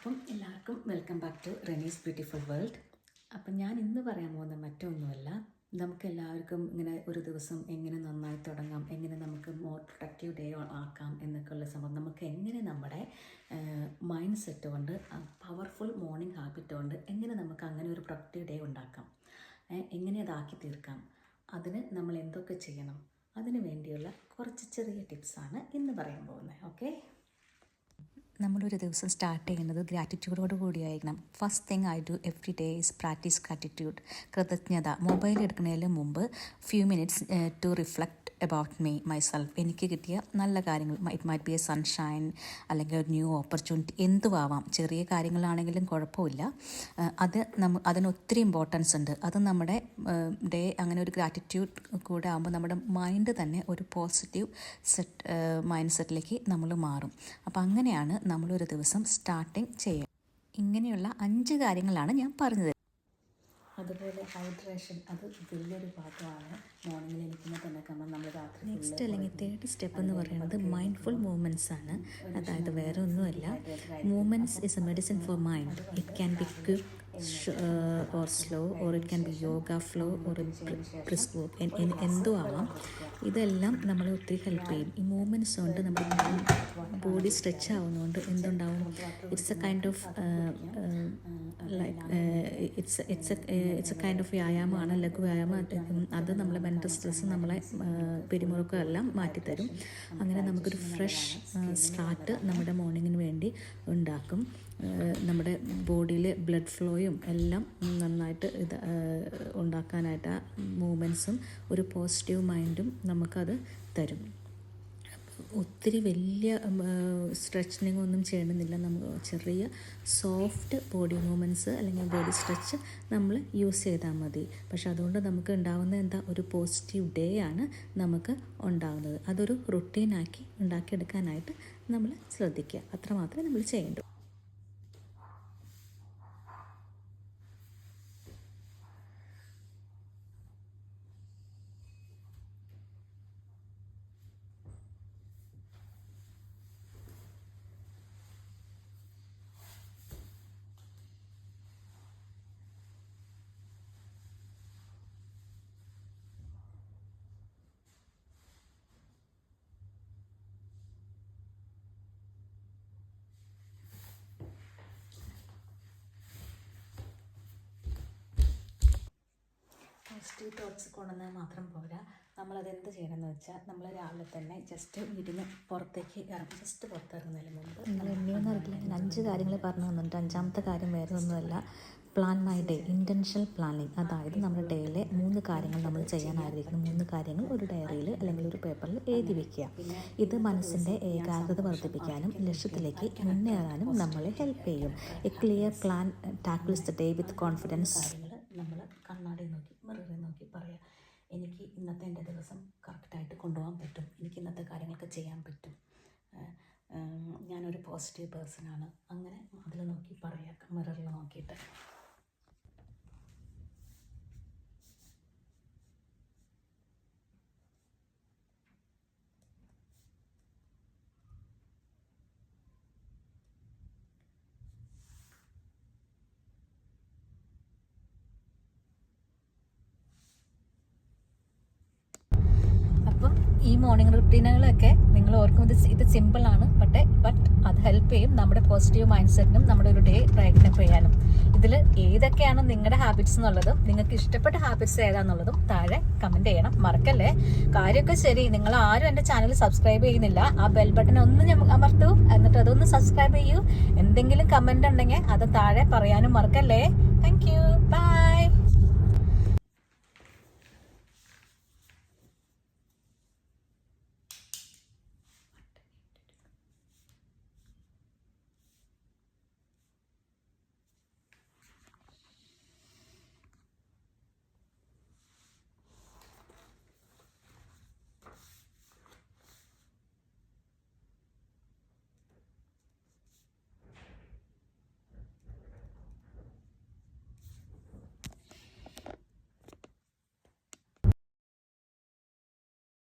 അപ്പം എല്ലാവർക്കും welcome back to Renee's beautiful world അപ്പം ഞാൻ ഇന്ന് പറയാൻ പോകുന്ന മറ്റൊന്നുമല്ല നമുക്ക് എല്ലാവർക്കും ഇങ്ങനെ ഒരു ദിവസം എങ്ങനെ നന്നായി തുടങ്ങാം എങ്ങനെ നമുക്ക് മോർ പ്രൊഡക്റ്റീവ് ഡേ ആക്കാം എന്നൊക്കെയുള്ള സംഭവം നമുക്ക് എങ്ങനെ നമ്മുടെ മൈൻഡ് സെറ്റ് കൊണ്ട് പവർഫുൾ മോർണിംഗ് ഹാബിറ്റ് കൊണ്ട് എങ്ങനെ നമുക്ക് അങ്ങനെ ഒരു പ്രൊഡക്റ്റീവ് ഡേ ഉണ്ടാക്കാം എങ്ങനെ അതാക്കി തീർക്കാം അതിന് നമ്മൾ എന്തൊക്കെ ചെയ്യണം അതിനു വേണ്ടിയുള്ള കുറച്ച് ചെറിയ ടിപ്സാണ് ഇന്ന് പറയാൻ പോകുന്നത് ഓക്കെ നമ്മളൊരു ദിവസം സ്റ്റാർട്ട് ചെയ്യുന്നത് ഗ്രാറ്റിറ്റ്യൂഡോട് കൂടിയായിരിക്കണം. First thing I do every day is practice gratitude കൃതജ്ഞത. മൊബൈൽ എടുക്കുന്നതിന് മുമ്പ് few minutes to reflect about me myself എനിക്ക് കിട്ടിയ നല്ല കാര്യങ്ങൾ. It might be a sunshine അല്ലെങ്കിൽ ന്യൂ ഓപ്പർച്യൂണിറ്റി എന്തും ആവാം ചെറിയ കാര്യങ്ങളാണെങ്കിലും കുഴപ്പമില്ല. അത് നമ്മ അതിന് ഒത്തിരി ഇമ്പോർട്ടൻസ് ഉണ്ട്. അത് നമ്മുടെ ഡേ അങ്ങനെ ഒരു ഗ്രാറ്റിറ്റ്യൂഡ് കൂടെ ആകുമ്പോൾ നമ്മുടെ മൈൻഡ് തന്നെ ഒരു പോസിറ്റീവ് സെറ്റ് മൈൻഡ് സെറ്റിലേക്ക് നമ്മൾ മാറും. അപ്പോൾ അങ്ങനെയാണ് നമ്മളൊരു ദിവസം സ്റ്റാർട്ടിങ് ചെയ്യുക ഇങ്ങനെയുള്ള അഞ്ച് കാര്യങ്ങളാണ് ഞാൻ പറഞ്ഞത്. അതുപോലെ ഹൈഡ്രേഷൻ അത് വലിയൊരു ഭാഗമാണ് മോർണിംഗിൽ എണീക്കുമ്പോൾ തന്നെ കാരണം നമ്മൾ രാത്രി നെക്സ്റ്റ് അല്ലെങ്കിൽ തേർഡ് സ്റ്റെപ്പ് എന്ന് പറയുന്നത് മൈൻഡ്ഫുൾ മൂവ്മെന്റ്സ് ആണ്. അതായത് വേറെ ഒന്നുമല്ല. Movements is a medicine for mind it can be quick or slow or it can be yoga flow or brisk walk എന്തോ ആവാം. ഇതെല്ലാം നമ്മളെ ഒത്തിരി ഹെൽപ്പ് ചെയ്യും. ഈ മൂവ്മെന്റ്സ് കൊണ്ട് നമ്മുടെ ബോഡി സ്ട്രെച്ച് ആവുന്നതുകൊണ്ട് എന്തുണ്ടാവും? It's a kind of like it's it's it's a kind of വ്യായാമമാണ് ലഘു വ്യായാമം അത് നമ്മളെ മെന്റൽ സ്ട്രെസ് നമ്മളെ പിരിമുറുക്കം എല്ലാം മാറ്റിത്തരും. അങ്ങനെ നമുക്കൊരു ഫ്രഷ് സ്റ്റാർട്ട് നമ്മുടെ മോർണിംഗിന് വേണ്ടി ഉണ്ടാക്കും. നമ്മുടെ ബോഡിയിൽ ബ്ലഡ് ഫ്ലോയും എല്ലാം നന്നായിട്ട് ഇത് ഉണ്ടാക്കാനായിട്ട് ആ മൂമെന്റ്സും ഒരു പോസിറ്റീവ് മൈൻഡും നമുക്കത് തരും. ഒത്തിരി വലിയ സ്ട്രെച്ചിങ് ഒന്നും ചെയ്യണമെന്നില്ല. നമുക്ക് ചെറിയ സോഫ്റ്റ് ബോഡി മൂവ്മെന്റ്സ് അല്ലെങ്കിൽ ബോഡി സ്ട്രെച്ച് നമ്മൾ യൂസ് ചെയ്താൽ മതി. പക്ഷെ അതുകൊണ്ട് നമുക്ക് ഉണ്ടാകുന്ന എന്താ ഒരു പോസിറ്റീവ് ഡേ ആണ് നമുക്ക് ഉണ്ടാകുന്നത് അതൊരു റുട്ടീനാക്കി ഉണ്ടാക്കിയെടുക്കാനായിട്ട് നമ്മൾ ശ്രദ്ധിക്കുക. അത്രമാത്രമേ നമ്മൾ ചെയ്യേണ്ടൂ പോസിറ്റീവ് തോട്ട്സ് കൊണ്ടുവന്നാൽ മാത്രം പോരാ. നമ്മളത് എന്ത് ചെയ്യണമെന്ന് വെച്ചാൽ നമ്മൾ രാവിലെ തന്നെ ജസ്റ്റ് വീടിന് പുറത്തേക്ക് ഇറങ്ങി. ജസ്റ്റ് പുറത്തിറങ്ങുന്നതിന് മുമ്പ് എന്നെയൊന്നും അറിയില്ല. ഞാൻ അഞ്ച് കാര്യങ്ങൾ പറഞ്ഞു തന്നിട്ട് അഞ്ചാമത്തെ കാര്യം വേറെ ഒന്നുമല്ല. Plan my day intentional planning അതായത് നമ്മുടെ ഡേയിലെ മൂന്ന് കാര്യങ്ങൾ നമ്മൾ ചെയ്യാൻ ആഗ്രഹിക്കുന്ന. മൂന്ന് കാര്യങ്ങൾ ഒരു ഡയറിയിൽ അല്ലെങ്കിൽ ഒരു പേപ്പറിൽ എഴുതി വയ്ക്കുക ഇത് മനസ്സിന്റെ ഏകാഗ്രത വർദ്ധിപ്പിക്കാനും ലക്ഷ്യത്തിലേക്ക് മുന്നേറാനും നമ്മളെ ഹെൽപ്പ് ചെയ്യും. A clear plan tackles the day with confidence കാര്യങ്ങൾ നമ്മൾ കണ്ണാടി നോക്കി മിററിൽ നോക്കി പറയാം എനിക്ക് ഇന്നത്തെ എന്റെ ദിവസം കറക്റ്റായിട്ട് കൊണ്ടുപോകാൻ പറ്റും. എനിക്ക് ഇന്നത്തെ കാര്യങ്ങളൊക്കെ ചെയ്യാൻ പറ്റും. ഞാനൊരു പോസിറ്റീവ് ആണ്. അങ്ങനെ അതിൽ നോക്കി പറയാം മിററിൽ നോക്കിയിട്ട് അപ്പം ഈ മോർണിംഗ് റുട്ടീനുകളൊക്കെ നിങ്ങൾ ഓർക്കും. ഇത് സിമ്പിൾ ആണ് പക്ഷേ ബട്ട് അത് ഹെൽപ്പ് ചെയ്യും നമ്മുടെ പോസിറ്റീവ് മൈൻഡ് സെറ്റിനും നമ്മുടെ ഒരു ഡേ പ്രയത്നം ചെയ്യാനും. ഇതിൽ ഏതൊക്കെയാണ് നിങ്ങളുടെ ഹാബിറ്റ്സ് എന്നുള്ളതും നിങ്ങൾക്ക് ഇഷ്ടപ്പെട്ട ഹാബിറ്റ്സ് ഏതാന്നുള്ളതും താഴെ കമന്റ് ചെയ്യണം. മറക്കല്ലേ? കാര്യമൊക്കെ ശരി. നിങ്ങൾ ആരും എന്റെ ചാനൽ സബ്സ്ക്രൈബ് ചെയ്യുന്നില്ല. ആ ബെൽ ബട്ടൺ ഒന്ന് ഞാൻ അമർത്തൂ. എന്നിട്ട് അതൊന്ന് സബ്സ്ക്രൈബ് ചെയ്യൂ. എന്തെങ്കിലും കമന്റ് ഉണ്ടെങ്കിൽ അത് താഴെ പറയാനും മറക്കല്ലേ?